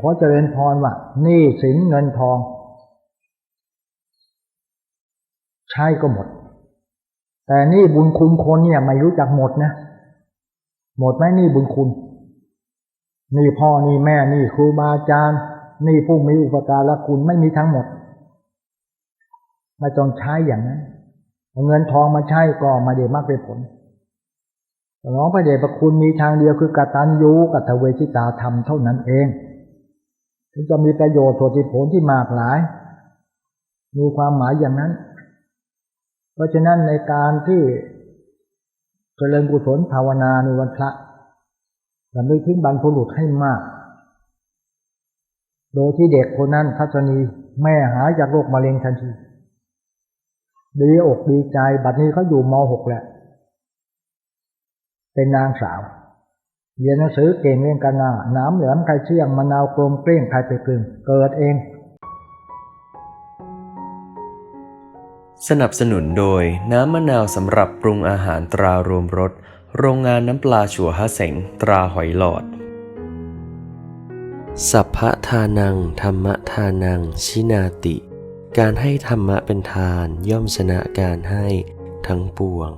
ขอเจริญพรว่าหนี้สินเงินทอง ใช้ก็หมด แต่หนี่บุญคุณคนเนี่ยไม่รู้จักหมดนะ หมดไหมหนี่บุญคุณ นี่พ่อนี่แม่นี่ครูบาอาจารย์ นี่ผู้มีอุปการะคุณไม่มีทั้งหมดไม่ต้องใช้อย่างนั้นเอาเงินทองมาใช้ก็มาเดมากเป็นผลน้องพระเดชพระคุณมีทางเดียวคือกตัญญูกตเวทิตาธรรมเท่านั้นเอง ถึงจะมีประโยชน์ผลผลที่มากหลาย มีความหมายอย่างนั้น เพราะฉะนั้นในการที่เจริญกุศลภาวนาในวันพระลำลึกถึงบรรพบุรุษให้มาก โดยที่เด็กคนนั้นทัศนีแม่หายจากโรคมะเร็งทันที ดีอกดีใจ บัดนี้เขาอยู่ม .6 แหล้วเป็นนางสาว เรียนหนังสือเก่งเรื่องกันนาน้ำเหลือมไข่เชี่ยงมะนาวกลมเกลี้ยงไข่ไปกลึงเกิดเอง สนับสนุนโดยน้ำมะนาวสำหรับปรุงอาหารตรารวมรสโรงงานน้ำปลาชัวฮะเสงตราหอยหลอด สัพพะทานัง ธรรมทานัง ชินาติ การให้ธรรมะเป็นทานย่อมชนะการให้ทั้งปวง